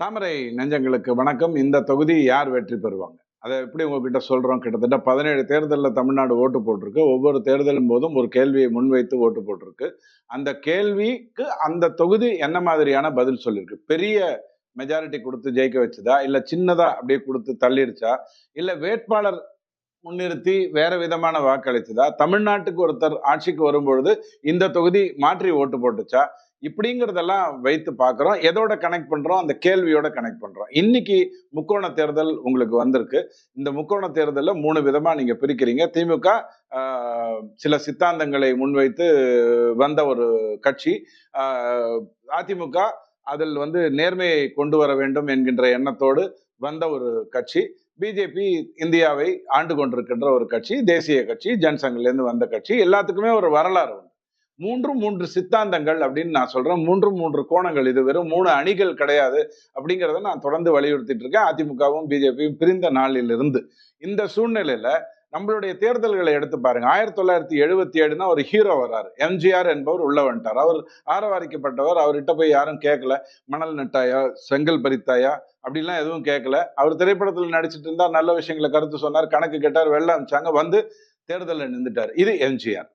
தாமரை நெஞ்சங்களுக்கு வணக்கம். இந்த தொகுதி யார் வெற்றி பெறுவாங்க? அதை எப்படி உங்ககிட்ட சொல்றோம்? கிட்டத்தட்ட பதினேழு தேர்தலில் தமிழ்நாடு ஓட்டு போட்டிருக்கு. ஒவ்வொரு தேர்தலும் போதும் ஒரு கேள்வியை முன்வைத்து ஓட்டு போட்டிருக்கு. அந்த கேள்விக்கு அந்த தொகுதி என்ன மாதிரியான பதில் சொல்லியிருக்கு பெரிய மெஜாரிட்டி கொடுத்து ஜெயிக்க வச்சதா? இல்லை சின்னதா அப்படியே கொடுத்து தள்ளிடுச்சா இல்லை வேட்பாளர் முன்னிறுத்தி வேற விதமான வாக்களிச்சதா? தமிழ்நாட்டுக்கு ஒருத்தர் ஆட்சிக்கு வரும்பொழுது இந்த தொகுதி மாற்றி ஓட்டு போட்டுச்சா? இப்படிங்கிறதெல்லாம் வைத்து பார்க்குறோம். எதோட கனெக்ட் பண்ணுறோம் அந்த கேள்வியோட கனெக்ட் பண்ணுறோம் இன்னைக்கு முக்கோண தேர்தல் உங்களுக்கு வந்திருக்கு. இந்த முக்கோண தேர்தலில் மூணு விதமாக நீங்கள் பிரிக்கிறீங்க. திமுக சில சித்தாந்தங்களை முன்வைத்து வந்த ஒரு கட்சி. அதிமுக அதில் வந்து நேர்மையை கொண்டு வர வேண்டும் என்கின்ற எண்ணத்தோடு வந்த ஒரு கட்சி. பிஜேபி இந்தியாவை ஆண்டு கொண்டிருக்கின்ற ஒரு கட்சி. தேசிய கட்சி ஜனசங்கிலேருந்து வந்த கட்சி. எல்லாத்துக்குமே ஒரு வரலாறு உண்டு. மூன்று மூன்று சித்தாந்தங்கள் அப்படின்னு நான் சொல்றேன். மூன்று மூன்று கோணங்கள். இது வெறும் மூணு அணிகள் கிடையாது அப்படிங்கிறத நான் தொடர்ந்து வலியுறுத்திட்டு இருக்கேன். அதிமுகவும் பிஜேபியும் பிரிந்த நாளிலிருந்து. இந்த சூழ்நிலையில நம்மளுடைய தேர்தல்களை எடுத்து பாருங்க. ஆயிரத்தி தொள்ளாயிரத்தி எழுபத்தி ஏழுனா ஒரு ஹீரோ வர்றாரு. எம்ஜிஆர் என்பவர் உள்ள வந்துட்டார். அவர் ஆரவாரிக்கப்பட்டவர். அவர்கிட்ட போய் யாரும் கேட்கல மணல் நட்டாயா? செங்கல் பறித்தாயா? அப்படிலாம் எதுவும் கேட்கல அவர் திரைப்படத்தில் நடிச்சிட்டு இருந்தா நல்ல விஷயங்களை கருத்து சொன்னார். கணக்கு கேட்டார். வெள்ளம் அமிச்சாங்க வந்து தேர்தலில் நின்றுட்டார் இது எம்ஜிஆர்.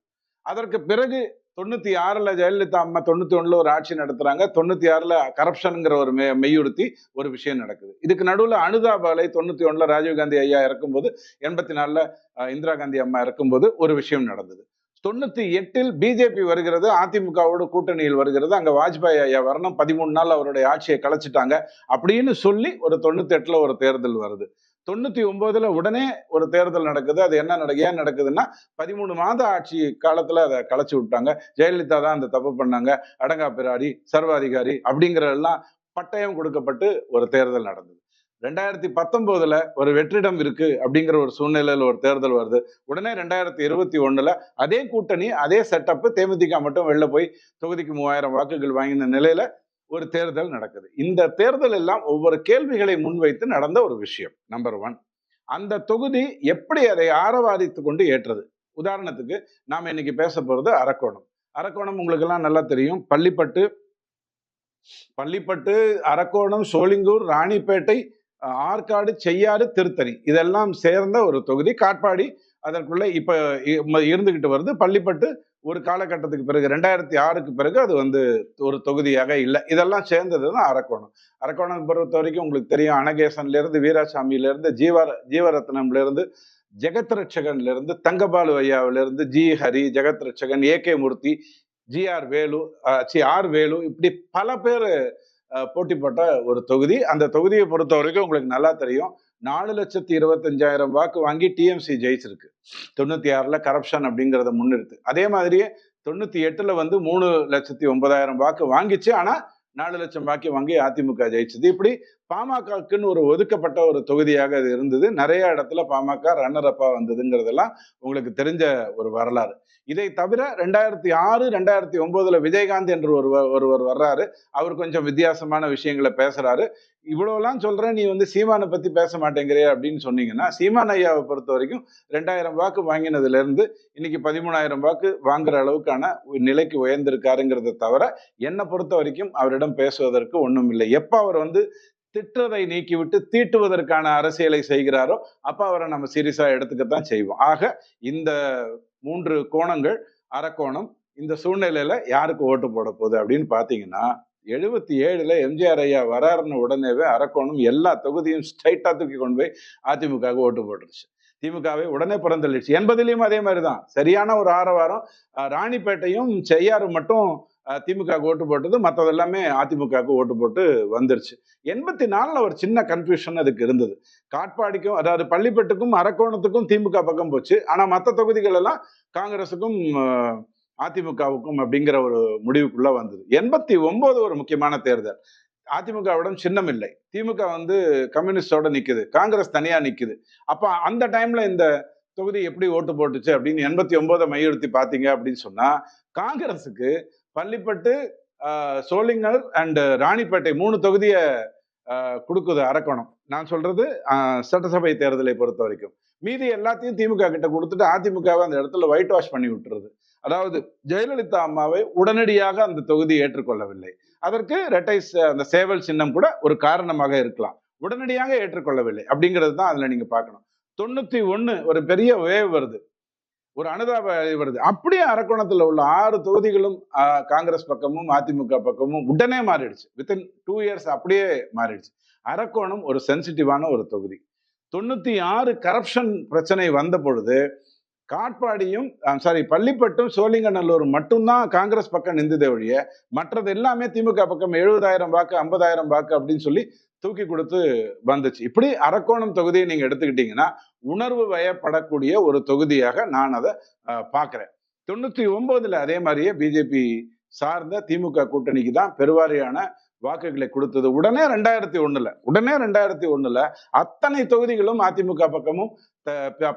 அதற்கு பிறகு தொண்ணூத்தி ஆறுல ஜெயலலிதா அம்மா தொண்ணூத்தி ஒண்ணுல ஒரு ஆட்சி நடத்துறாங்க. தொண்ணூத்தி ஆறுல கரப்ஷனுங்கிற ஒரு மெ மெய்யுறுத்தி ஒரு விஷயம் நடக்குது. இதுக்கு நடுவுல அனுதாபாலை தொண்ணூத்தி ஒண்ணுல ராஜீவ்காந்தி ஐயா இறக்கும்போது எண்பத்தி நாலுல இந்திரா காந்தி அம்மா இறக்கும்போது ஒரு விஷயம் நடந்தது. தொண்ணூத்தி எட்டில் பிஜேபி வருகிறது அதிமுகவோட கூட்டணியில் வருகிறது. அங்க வாஜ்பாய் ஐயா வரணும் பதிமூணு நாள் அவருடைய ஆட்சியை கலைச்சிட்டாங்க அப்படின்னு சொல்லி ஒரு தொண்ணூத்தி எட்டுல ஒரு தேர்தல் வருது. தொண்ணூத்தி ஒன்பதுல உடனே ஒரு தேர்தல் நடக்குது. அது என்ன நடக்கு ஏன் நடக்குதுன்னா பதிமூணு மாத ஆட்சி காலத்துல அதை கலைச்சு விட்டாங்க. ஜெயலலிதா தான் அந்த தப்பு பண்ணாங்க. அடங்கா பிராரி சர்வாதிகாரி அப்படிங்கிறதெல்லாம் பட்டயம் கொடுக்கப்பட்டு ஒரு தேர்தல் நடந்தது. ரெண்டாயிரத்தி பத்தொன்பதுல ஒரு வெற்றிடம் இருக்கு அப்படிங்கிற ஒரு சூழ்நிலையில ஒரு தேர்தல் வருது. உடனே ரெண்டாயிரத்தி இருபத்தி ஒண்ணுல அதே கூட்டணி அதே செட்டப் தேமுதிக மட்டும் வெளில போய் தொகுதிக்கு மூவாயிரம் வாக்குகள் வாங்கின நிலையில ஒரு தேர்தல் நடக்குது. இந்த தேர்தல் எல்லாம் ஒவ்வொரு கேள்விகளை முன்வைத்து நடந்த ஒரு விஷயம் நம்பர் ஒன் அந்த தொகுதி எப்படி அதை ஆரவாதித்து கொண்டு ஏற்றது? உதாரணத்துக்கு நாம் இன்னைக்கு பேச போகிறது அரக்கோணம். அரக்கோணம் உங்களுக்கு எல்லாம் நல்லா தெரியும். பள்ளிப்பட்டு பள்ளிப்பட்டு அரக்கோணம் சோளிங்கூர் ராணிப்பேட்டை ஆற்காடு செய்யாறு திருத்தணி. இதெல்லாம் சேர்ந்த ஒரு தொகுதி. காட்பாடி அதற்குள்ள இப்போ இ- இருந்துகிட்டு வருது. பள்ளிப்பட்டு ஒரு காலகட்டத்துக்கு பிறகு ரெண்டாயிரத்தி ஆறுக்கு பிறகு அது வந்து ஒரு தொகுதியாக இல்லை. இதெல்லாம் சேர்ந்தது தான் அரக்கோணம். அரக்கோணம் பொறுத்த வரைக்கும் உங்களுக்கு தெரியும் அனகேசன்லேருந்து வீராசாமியிலேருந்து ஜீவர ஜீவரத்னம்லேருந்து ஜெகத் ரட்சகன்லேருந்து Thangabalu ஐயாவிலேருந்து G Hari Jagath Rakshagan A K Murthy G R Velu C R Velu இப்படி பல பேர் போட்டி போட்ட ஒரு தொகுதி. அந்த தொகுதியை பொறுத்த வரைக்கும் உங்களுக்கு நல்லா தெரியும். நாலு லட்சத்தி இருபத்தஞ்சாயிரம் வாக்கு வாங்கி டிஎம்சி ஜெயிச்சிருக்கு. தொண்ணூற்றி ஆறில் கரப்ஷன் அப்படிங்கிறத முன்னிறுத்து. அதே மாதிரியே தொண்ணூற்றி எட்டில் வந்து மூணு லட்சத்தி ஒன்பதாயிரம் வாக்கு வாங்கிச்சு. ஆனால் நாலு லட்சம் வாக்கு வாங்கி அதிமுக ஜெயிச்சது. இப்படி பாமகக்குன்னு ஒரு ஒதுக்கப்பட்ட ஒரு தொகுதியாக அது இருந்தது. நிறைய இடத்துல பாமக ரன்னர் அப்பா வந்ததுங்கிறதெல்லாம் உங்களுக்கு தெரிஞ்ச ஒரு வரலாறு. இதை தவிர ரெண்டாயிரத்தி ஆறு ரெண்டாயிரத்தி ஒன்பதுல விஜயகாந்த் என்று ஒருவர் ஒருவர் வர்றாரு. அவர் கொஞ்சம் வித்தியாசமான விஷயங்களை பேசுறாரு. இவ்வளவுலாம் சொல்றேன் நீ வந்து சீமானை பத்தி பேச மாட்டேங்கிறிய அப்படின்னு சொன்னீங்கன்னா சீமான் ஐயாவை பொறுத்த வரைக்கும் ரெண்டாயிரம் வாக்கு வாங்கினதுல இருந்து இன்னைக்கு பதிமூணாயிரம் வாக்கு வாங்குற அளவுக்கான ஒரு நிலைக்கு உயர்ந்திருக்காருங்கிறத தவிர என்னை பொறுத்த வரைக்கும் அவரிடம் பேசுவதற்கு ஒன்றும் இல்லை எப்போ அவர் வந்து திட்டுறதை நீக்கிவிட்டு தீட்டுவதற்கான அரசியலை செய்கிறாரோ அப்போ அவரை நம்ம சீரியஸாக எடுத்துக்கத்தான் செய்வோம். ஆக இந்த மூன்று கோணங்கள் அரக்கோணம் இந்த சூழ்நிலையில யாருக்கு ஓட்டு போட போகுது அப்படின்னு பார்த்தீங்கன்னா எழுபத்தி ஏழுல எம்ஜிஆர் ஐயா வராருன்னு உடனேவே அரக்கோணம் எல்லா தொகுதியும் ஸ்ட்ரைட்டா தூக்கி கொண்டு போய் அதிமுகவுக்கு ஓட்டு போட்டுருச்சு. திமுகவை உடனே புறந்தள்ளிடுச்சு. எண்பதுலேயும் அதே மாதிரி தான் சரியான ஒரு ஆரவாரம் ராணிப்பேட்டையும் செய்யாறு மட்டும் திமுகவுக்கு திமுக ஓட்டு போட்டது மற்றது எல்லாமே அதிமுகவுக்கு ஓட்டு போட்டு வந்துருச்சு. எண்பத்தி நாலில் ஒரு சின்ன கன்ஃபியூஷன் அதுக்கு இருந்தது. காட்பாடிக்கும் அதாவது பள்ளிப்பட்டுக்கும் அரக்கோணத்துக்கும் திமுக பக்கம் போச்சு. ஆனால் மற்ற தொகுதிகள் எல்லாம் காங்கிரஸுக்கும் அதிமுகவுக்கும் அப்படிங்கிற ஒரு முடிவுக்குள்ளே வந்தது. எண்பத்தி ஒன்பது ஒரு முக்கியமான தேர்தல். அதிமுகவிடம் சின்னம் இல்லை. திமுக வந்து கம்யூனிஸ்டோட நிற்குது காங்கிரஸ் தனியாக நிற்குது அப்போ அந்த டைமில் இந்த தொகுதி எப்படி ஓட்டு போட்டுச்சு அப்படின்னு எண்பத்தி ஒன்பதை மையுறுத்தி பார்த்தீங்க அப்படின்னு சொன்னால் காங்கிரஸுக்கு பள்ளிப்பட்டு ஆஹ், சோளிங்கர் ராணிப்பேட்டை மூணு தொகுதியை கொடுக்குது அரக்கணும். நான் சொல்றது சட்டசபை தேர்தலை பொறுத்த வரைக்கும். மீதி எல்லாத்தையும் திமுக கிட்ட கொடுத்துட்டு அதிமுகவை அந்த இடத்துல ஒயிட் வாஷ் பண்ணி விட்டுறது அதாவது ஜெயலலிதா அம்மாவை உடனடியாக அந்த தொகுதி ஏற்றுக்கொள்ளவில்லை. அதற்கு ரெட்டை அந்த சேவல் சின்னம் கூட ஒரு காரணமாக இருக்கலாம். உடனடியாக ஏற்றுக்கொள்ளவில்லை. அப்படிங்கிறது தான் அதில் நீங்கள் பார்க்கணும். தொண்ணூற்றி ஒன்று ஒரு பெரிய வேவ் வருது. ஒரு அனுதாப வருது. அப்படியே அரக்கோணத்தில் உள்ள ஆறு தொகுதிகளும் ஆஹ், காங்கிரஸ் பக்கமும் அதிமுக பக்கமும் உடனே மாறிடுச்சு. வித்தின் டூ இயர்ஸ் அப்படியே மாறிடுச்சு. அரக்கோணம் ஒரு சென்சிட்டிவான ஒரு தொகுதி. தொண்ணூத்தி ஆறு கரப்ஷன் பிரச்சனை வந்த பொழுது காட்பாடியும் சாரி பள்ளிப்பட்டும் சோழிங்கநல்லூர் மட்டும்தான் காங்கிரஸ் பக்கம் நிந்ததே ஒழிய மற்றது எல்லாமே திமுக பக்கம் எழுபதாயிரம் வாக்கு ஐம்பதாயிரம் வாக்கு அப்படின்னு சொல்லி தூக்கி கொடுத்து வந்துச்சு. இப்படி அரக்கோணம் தொகுதியை நீங்க எடுத்துக்கிட்டீங்கன்னா உணர்வு வயப்படக்கூடிய ஒரு தொகுதியாக நான் அதை பார்க்குறேன். தொண்ணூத்தி ஒன்பதுல அதே மாதிரியே பிஜேபி சார்ந்த திமுக கூட்டணிக்கு தான் பெருவாரியான வாக்குகளை கொடுத்தது உடனே ரெண்டாயிரத்தி ஒண்ணுல உடனே ரெண்டாயிரத்தி ஒண்ணுல அத்தனை தொகுதிகளும் அதிமுக பக்கமும்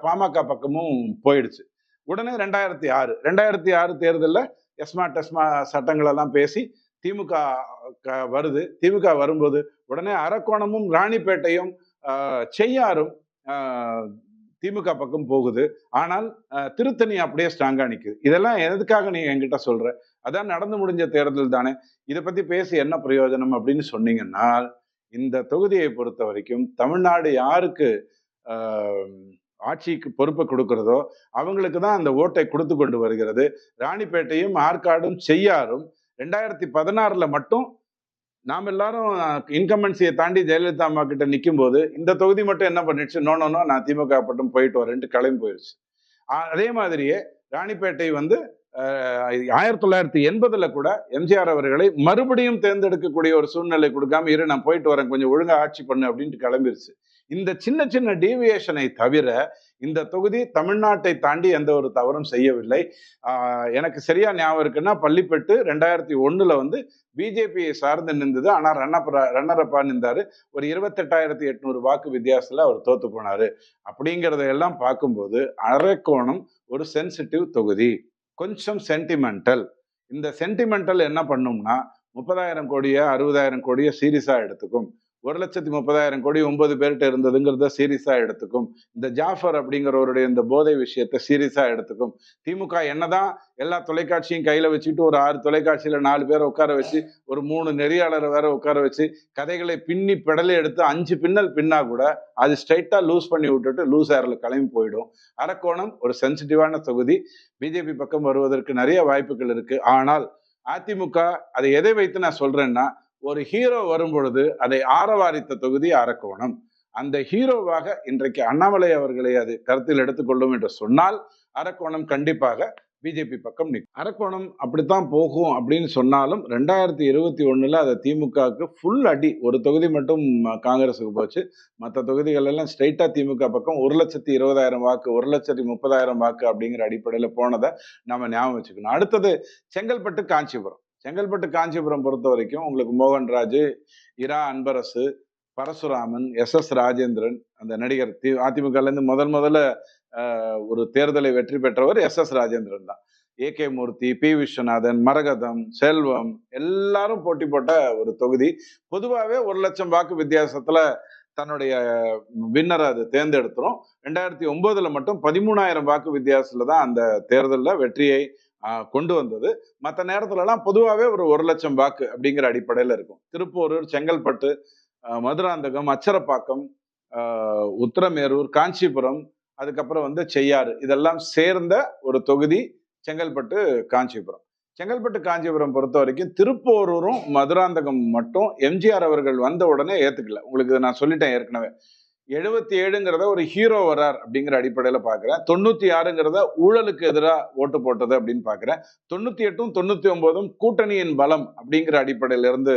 பாமக பக்கமும் போயிடுச்சு. உடனே ரெண்டாயிரத்தி ஆறு ரெண்டாயிரத்தி ஆறு தேர்தலில் எஸ்மா டெஸ்மா சட்டங்கள் எல்லாம் பேசி திமுக க- வருது. திமுக வரும்போது உடனே அரக்கோணமும் ராணிப்பேட்டையும் செய்யாரும் திமுக பக்கம் போகுது. ஆனால் திருத்தணி அப்படியே ஸ்ட்ராங்கா நிக்குது. இதெல்லாம் எதுக்காக நீங்க என்கிட்ட சொல்ற? அதான் நடந்து முடிஞ்ச தேர்தல் தானே. இதை பத்தி பேசி என்ன பிரயோஜனம் அப்படின்னு சொன்னீங்கன்னா இந்த தொகுதியை பொறுத்த வரைக்கும் தமிழ்நாடு யாருக்கு ஆட்சிக்கு பொறுப்பை கொடுக்கிறதோ அவங்களுக்கு தான் அந்த ஓட்டை கொடுத்து கொண்டு வருகிறது. ராணிப்பேட்டையும் ஆற்காடும் செய்யாரும் ரெண்டாயிரத்தி பதினாறுல மட்டும் நாம் எல்லாரும் இன்கம்பன்சியை தாண்டி ஜெயலலிதா அம்மா கிட்ட நிற்கும் போது இந்த தொகுதி மட்டும் என்ன பண்ணிடுச்சு? நோ நோ நான் திமுக பட்டம் போயிட்டு வரேன்ட்டு கிளம்பி போயிடுச்சு அதே மாதிரியே ராணிப்பேட்டை வந்து ஆயிரத்தி தொள்ளாயிரத்தி எண்பதுல கூட எம்ஜிஆர் அவர்களை மறுபடியும் தேர்ந்தெடுக்கக்கூடிய ஒரு சூழ்நிலை கொடுக்காம இரு நான் போயிட்டு வரேன் கொஞ்சம் ஒழுங்கா ஆட்சி பண்ணு அப்படின்ட்டு கிளம்பிருச்சு. இந்த சின்ன சின்ன டீவியேஷனை தவிர இந்த தொகுதி தமிழ்நாட்டை தாண்டி எந்த ஒரு தவறும் செய்யவில்லை. எனக்கு சரியா ஞாபகம் இருக்குன்னா பள்ளிப்பட்டு ரெண்டாயிரத்தி ஒண்ணுல வந்து பிஜேபியை சார்ந்து நின்றுது ஆனால் ரன்னப்பரா ரன்னரப்பா நின்றாரு. ஒரு இருபத்தெட்டாயிரத்தி எட்நூறு வாக்கு வித்தியாசத்தில் அவர் தோத்து போனாரு. அப்படிங்கிறத எல்லாம் பார்க்கும்போது அரைக்கோணம் ஒரு சென்சிட்டிவ் தொகுதி. கொஞ்சம் சென்டிமெண்டல் இந்த சென்டிமெண்டல் என்ன பண்ணும்னா முப்பதாயிரம் கோடியை அறுபதாயிரம் கோடியை சீரியஸாக எடுத்துக்கும். ஒரு லட்சத்தி முப்பதாயிரம் கோடி ஒன்பது பேர்கிட்ட இருந்ததுங்கிறத சீரியஸா எடுத்துக்கும். இந்த ஜாஃபர் அப்படிங்கிறவருடைய இந்த போதை விஷயத்தை சீரியஸா எடுத்துக்கும். திமுக என்னதான் எல்லா தொலைக்காட்சியும் கையில வச்சுட்டு ஒரு ஆறு தொலைக்காட்சியில நாலு பேரை உட்கார வச்சு ஒரு மூணு நெறியாளரை வேற உட்கார வச்சு கதைகளை பின்னி பெடலை எடுத்து அஞ்சு பின்னல் பின்னா கூட அது ஸ்ட்ரைட்டா லூஸ் பண்ணி விட்டுட்டு லூஸ் ஏர்ல கிளம்பி போயிடும். அரக்கோணம் ஒரு சென்சிட்டிவான தொகுதி. பிஜேபி பக்கம் வருவதற்கு நிறைய வாய்ப்புகள் இருக்கு. ஆனால் அதிமுக அதை எதை வைத்து நான் சொல்றேன்னா ஒரு ஹீரோ வரும்பொழுது அதை ஆரவாரித்த தொகுதி அரக்கோணம். அந்த ஹீரோவாக இன்றைக்கு அண்ணாமலை அவர்களை அது கருத்தில் எடுத்துக்கொள்ளும் என்று சொன்னால் அரக்கோணம் கண்டிப்பாக பிஜேபி பக்கம் நிற்கும். அரக்கோணம் அப்படித்தான் போகும் அப்படின்னு சொன்னாலும் ரெண்டாயிரத்தி இருபத்தி ஒன்றில் அதை திமுகவுக்கு ஃபுல் அடி ஒரு தொகுதி மட்டும் காங்கிரஸுக்கு போச்சு. மற்ற தொகுதிகள் எல்லாம் ஸ்ட்ரைட்டாக திமுக பக்கம் ஒரு லட்சத்தி இருபதாயிரம் வாக்கு ஒரு லட்சத்தி முப்பதாயிரம் வாக்கு அப்படிங்கிற அடிப்படையில் போனதை நம்ம ஞாபகம் வச்சுக்கணும். அடுத்தது செங்கல்பட்டு காஞ்சிபுரம். செங்கல்பட்டு காஞ்சிபுரம் பொறுத்த வரைக்கும் உங்களுக்கு மோகன்ராஜ் இரா அன்பரசு பரசுராமன் எஸ் எஸ் ராஜேந்திரன் அந்த நடிகர் தி அதிமுகலேருந்து முதல் முதல்ல ஒரு தேர்தலை வெற்றி பெற்றவர் எஸ் எஸ் ராஜேந்திரன் தான். A K Murthy P Viswanathan Maragatham Selvam எல்லாரும் போட்டி போட்ட ஒரு தொகுதி. பொதுவாகவே ஒரு லட்சம் வாக்கு வித்தியாசத்தில் தன்னுடைய வின்னரை அது தேர்ந்தெடுத்துரும். ரெண்டாயிரத்தி ஒன்பதுல மட்டும் பதிமூணாயிரம் வாக்கு வித்தியாசத்தில் தான் அந்த தேர்தலில் வெற்றியை கொண்டு வந்தது. மற்ற நேரத்துலலாம் பொதுவாகவே ஒரு ஒரு லட்சம் வாக்கு அப்படிங்கிற அடிப்படையில் இருக்கும். திருப்போரூர் செங்கல்பட்டு மதுராந்தகம் அச்சரப்பாக்கம் உத்தரமேரூர் உத்திரமேரூர் காஞ்சிபுரம் அதுக்கப்புறம் வந்து செய்யாறு. இதெல்லாம் சேர்ந்த ஒரு தொகுதி செங்கல்பட்டு காஞ்சிபுரம். செங்கல்பட்டு காஞ்சிபுரம் பொறுத்த வரைக்கும் திருப்போரூரும் மதுராந்தகம் மட்டும் எம்ஜிஆர் அவர்கள் வந்த உடனே ஏற்றுக்கல உங்களுக்கு இதை நான் சொல்லிட்டேன் ஏற்கனவே. எழுபத்தி ஏழுங்கிறத ஒரு ஹீரோ வரார் அப்படிங்கிற அடிப்படையில பாக்குறேன் தொண்ணூத்தி ஆறுங்கிறத ஊழலுக்கு எதிராக ஓட்டு போட்டது அப்படின்னு பாக்குறேன் தொண்ணூத்தி எட்டும் தொண்ணூத்தி ஒன்பதும் கூட்டணியின் பலம் அப்படிங்கிற அடிப்படையில இருந்து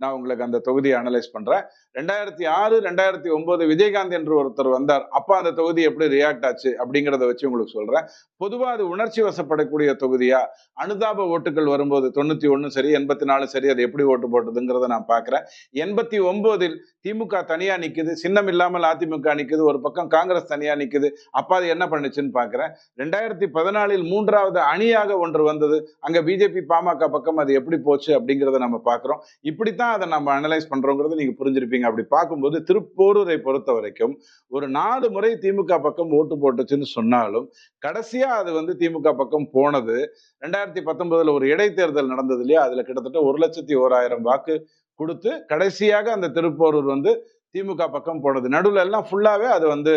நான் உங்களுக்கு அந்த தொகுதியை அனலைஸ் பண்றேன். ரெண்டாயிரத்தி ஆறு ரெண்டாயிரத்தி ஒன்பது விஜயகாந்த் என்று ஒருத்தர் வந்தார். அப்போ அந்த தொகுதி எப்படி ரியாக்ட் ஆச்சு அப்படிங்கிறத வச்சு உங்களுக்கு சொல்றேன். பொதுவா அது உணர்ச்சி வசப்படக்கூடிய தொகுதியா? அனுதாப ஓட்டுகள் வரும்போது தொண்ணூத்தி ஒண்ணு சரி எண்பத்தி நாலு சரி அது எப்படி ஓட்டு போட்டதுங்கிறத நான் பாக்குறேன். எண்பத்தி ஒம்போதில் திமுக தனியா நிக்குது சின்னம் இல்லாமல் அதிமுக நிக்குது ஒரு பக்கம் காங்கிரஸ் தனியா நிக்குது. அப்போ அது என்ன பண்ணுச்சுன்னு பாக்குறேன். ரெண்டாயிரத்தி பதினாலில் மூன்றாவது அணியாக ஒன்று வந்தது. அங்க பிஜேபி பாமக பக்கம் அது எப்படி போச்சு அப்படிங்கிறத நம்ம பாக்குறோம். இப்படித்தான் அதை நம்ம அனலைஸ் பண்ணுறோங்கிறத நீங்க புரிஞ்சிருப்பீங்க. நீங்கள் அப்படி பார்க்கும்போது திருப்போரூரை பொறுத்த வரைக்கும் ஒரு நாலு முறை திமுக பக்கம் ஓட்டு போட்டுச்சுன்னு சொன்னாலும் கடைசியாக அது வந்து திமுக பக்கம் போனது. ரெண்டாயிரத்தி பத்தொன்பதில் ஒரு இடைத்தேர்தல் நடந்தது இல்லையா? அதில் கிட்டத்தட்ட ஒரு லட்சத்தி ஓராயிரம் வாக்கு கொடுத்து கடைசியாக அந்த திருப்போரூர் வந்து திமுக பக்கம் போனது. நடுவில் எல்லாம் ஃபுல்லாகவே அது வந்து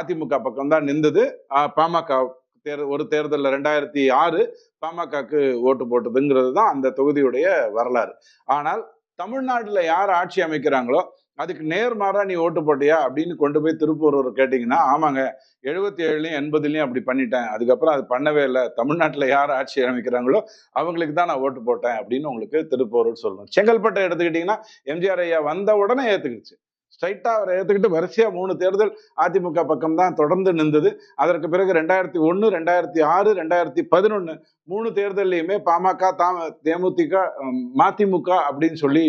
அதிமுக பக்கம் தான் நின்றது பாமக தேர் ஒரு தேர்தலில் ரெண்டாயிரத்தி ஆறு பாமகக்கு ஓட்டு போட்டதுங்கிறது தான் அந்த தொகுதியுடைய வரலாறு. ஆனால் தமிழ்நாட்டில் யார் ஆட்சி அமைக்கிறாங்களோ அதுக்கு நேர்மாறா நீ ஓட்டு போட்டியா அப்படின்னு கொண்டு போய் திருப்பூரூர் கேட்டிங்கன்னா ஆமாங்க எழுபத்தி ஏழுலையும் எண்பதுலையும் அப்படி பண்ணிட்டேன். அதுக்கப்புறம் அது பண்ணவே இல்லை. தமிழ்நாட்டில் யார் ஆட்சி அமைக்கிறாங்களோ அவங்களுக்கு தான் நான் ஓட்டு போட்டேன் அப்படின்னு உங்களுக்கு திருப்பூரூர் சொல்லணும் செங்கல்பட்டை எடுத்துக்கிட்டிங்கன்னா எம்ஜிஆர் ஐயா வந்த உடனே ஏற்றுக்கிடுச்சு ஸ்ட்ரைட்டாக அவரை ஏற்றுக்கிட்டு வரிசையாக மூணு தேர்தல் அதிமுக பக்கம் தான் தொடர்ந்து நின்றது. அதற்கு பிறகு ரெண்டாயிரத்தி ஒன்று ரெண்டாயிரத்தி ஆறு ரெண்டாயிரத்தி பதினொன்று மூணு தேர்தல்லையுமே பாமக தாம தேமுதிக மதிமுக அப்படின்னு சொல்லி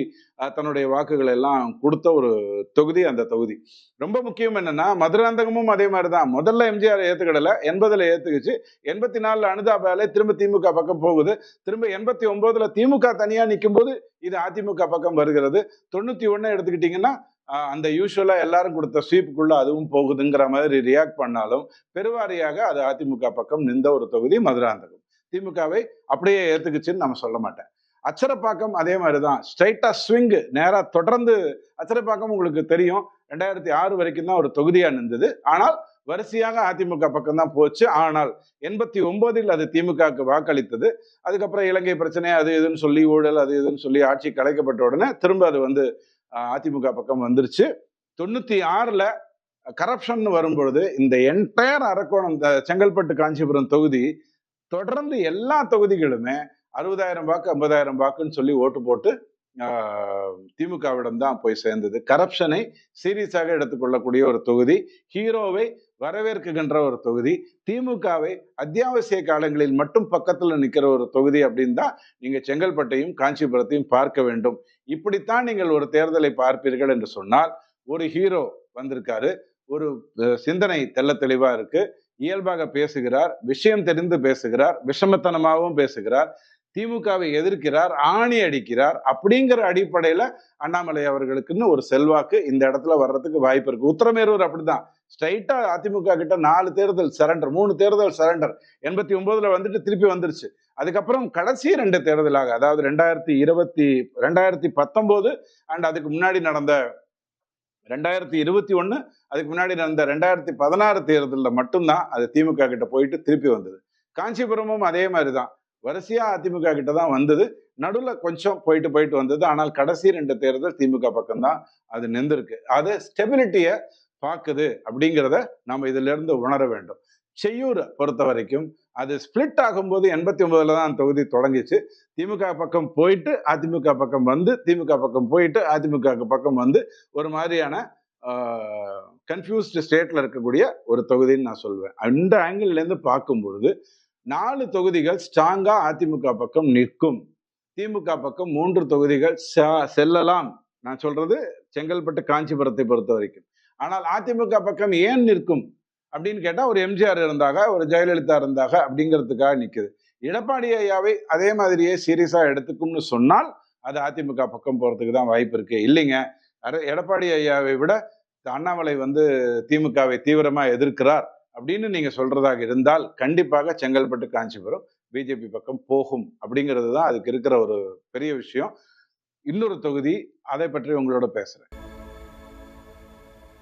தன்னுடைய வாக்குகள் எல்லாம் கொடுத்த ஒரு தொகுதி அந்த தொகுதி. ரொம்ப முக்கியம் என்னன்னா மதுராந்தகமும் அதே மாதிரி தான் முதல்ல எம்ஜிஆர் ஏற்றுக்கிடல எண்பதுல ஏற்றுக்குச்சு எண்பத்தி நாலில் அனுதாபாலே திரும்ப திமுக பக்கம் போகுது. திரும்ப எண்பத்தி ஒன்பதுல திமுக தனியாக நிற்கும் போது இது அதிமுக பக்கம் வருகிறது. தொண்ணூற்றி ஒன்று எடுத்துக்கிட்டிங்கன்னா அந்த யூஸ்வலாக எல்லாரும் கொடுத்த ஸ்வீப்புக்குள்ளே அதுவும் போகுதுங்கிற மாதிரி ரியாக்ட் பண்ணாலும் பெருவாரியாக அது அதிமுக பக்கம் நின்ற ஒரு தொகுதி மதுராந்தகம். திமுகவை அப்படியே ஏற்றுக்குச்சுன்னு நம்ம சொல்ல மாட்டேன். அச்சரப்பாக்கம் அதே மாதிரி தான் ஸ்ட்ரைட்டாக ஸ்விங்கு நேராக தொடர்ந்து அச்சரப்பாக்கம் உங்களுக்கு தெரியும். ரெண்டாயிரத்தி ஆறு வரைக்கும் தான் ஒரு தொகுதியாக நின்றது. ஆனால் வரிசையாக அதிமுக பக்கம் தான் போச்சு. ஆனால் எண்பத்தி ஒன்பதில் அது திமுகவுக்கு வாக்களித்தது. அதுக்கப்புறம் இலங்கை பிரச்சனை அது இதுன்னு சொல்லி ஊழல் அது இதுன்னு சொல்லி ஆட்சி கலைக்கப்பட்ட உடனே திரும்ப அது வந்து அதிமுக பக்கம் வந்துருச்சு. தொண்ணூற்றி ஆறில் கரப்ஷன் வரும்பொழுது இந்த என்டையர் அரக்கோணம் இந்த செங்கல்பட்டு காஞ்சிபுரம் தொகுதி தொடர்ந்து எல்லா தொகுதிகளுமே அறுபதாயிரம் வாக்கு ஐம்பதாயிரம் வாக்குன்னு சொல்லி ஓட்டு போட்டு திமுகவிடம் தான் போய் சேர்ந்தது. கரப்ஷனை சீரியஸாக எடுத்துக்கொள்ளக்கூடிய ஒரு தொகுதி. ஹீரோவை வரவேற்குகின்ற ஒரு தொகுதி. திமுகவை அத்தியாவசிய காலங்களில் மட்டும் பக்கத்தில் நிற்கிற ஒரு தொகுதி அப்படின்னு தான் நீங்கள் செங்கல்பட்டையும் காஞ்சிபுரத்தையும் பார்க்க வேண்டும். இப்படித்தான் நீங்கள் ஒரு தேர்தலை பார்ப்பீர்கள் என்று சொன்னால் ஒரு ஹீரோ வந்திருக்காரு. ஒரு சிந்தனை தெள்ள தெளிவாக இருக்கு. இயல்பாக பேசுகிறார் விஷயம் தெரிந்து பேசுகிறார் விஷமத்தனமாகவும் பேசுகிறார். திமுகவை எதிர்க்கிறார் ஆணி அடிக்கிறார் அப்படிங்கிற அடிப்படையில அண்ணாமலை அவர்களுக்குன்னு ஒரு செல்வாக்கு இந்த இடத்துல வர்றதுக்கு வாய்ப்பு இருக்கு. உத்தரமேரூர் அப்படிதான். ஸ்ட்ரைட்டா அதிமுக கிட்ட நாலு தேர்தல் சரண்டர் மூணு தேர்தல் சரண்டர் எண்பத்தி ஒன்பதுல வந்துட்டு திருப்பி வந்துருச்சு. அதுக்கப்புறம் கடைசி ரெண்டு தேர்தலாக அதாவது ரெண்டாயிரத்தி இருபத்தி ரெண்டாயிரத்தி பத்தொன்பது அண்ட் அதுக்கு முன்னாடி நடந்த ரெண்டாயிரத்தி இருபத்தி ஒன்னு அதுக்கு முன்னாடி நடந்த ரெண்டாயிரத்தி பதினாறு தேர்தலில் மட்டும்தான் அது திமுக கிட்ட போயிட்டு திருப்பி வந்தது. காஞ்சிபுரமும் அதே மாதிரி தான் வரிசையா அதிமுக கிட்ட தான் வந்தது. நடுவில் கொஞ்சம் போயிட்டு போயிட்டு வந்தது. ஆனால் கடைசி ரெண்டு தேர்தல் திமுக பக்கம்தான் அது நின்றுருக்கு. அது ஸ்டெபிலிட்டியை பார்க்குது அப்படிங்கிறத நம்ம இதுல இருந்து உணர வேண்டும். செய்யூரை பொறுத்த வரைக்கும் அது ஸ்பிளிட் ஆகும்போது எண்பத்தி ஒன்பதுல தான் தொகுதி தொடங்கிச்சு. திமுக பக்கம் போயிட்டு அதிமுக பக்கம் வந்து திமுக பக்கம் போயிட்டு அதிமுக பக்கம் வந்து ஒரு மாதிரியான கன்ஃபியூஸ்டு ஸ்டேட்ல இருக்கக்கூடிய ஒரு தொகுதின்னு நான் சொல்லுவேன் அந்த ஆங்கிள்லேருந்து பார்க்கும் பொழுது நாலு தொகுதிகள் ஸ்ட்ராங்கா அதிமுக பக்கம் நிற்கும். திமுக பக்கம் மூன்று தொகுதிகள் ச- செல்லலாம். நான் சொல்றது செங்கல்பட்டு காஞ்சிபுரத்தை பொறுத்த வரைக்கும் ஆனால் அதிமுக பக்கம் ஏன் நிற்கும் அப்படின்னு கேட்டால் ஒரு எம்ஜிஆர் இருந்தாக ஒரு ஜெயலலிதா இருந்தாக அப்படிங்கிறதுக்காக நிற்குது எடப்பாடி ஐயாவை அதே மாதிரியே சீரியஸாக எடுத்துக்கும்னு சொன்னால் அது அதிமுக பக்கம் போகிறதுக்கு தான் வாய்ப்பு இருக்கு. இல்லைங்க. எடப்பாடி ஐயாவை விட அண்ணாமலை வந்து திமுகவை தீவிரமாக எதிர்க்கிறார் அப்படின்னு நீங்கள் சொல்கிறதாக இருந்தால் கண்டிப்பாக செங்கல்பட்டு காஞ்சிபுரம் பிஜேபி பக்கம் போகும் அப்படிங்கிறது தான் அதுக்கு இருக்கிற ஒரு பெரிய விஷயம். இன்னொரு தொகுதி அதை பற்றி உங்களோட பேசுகிறேன்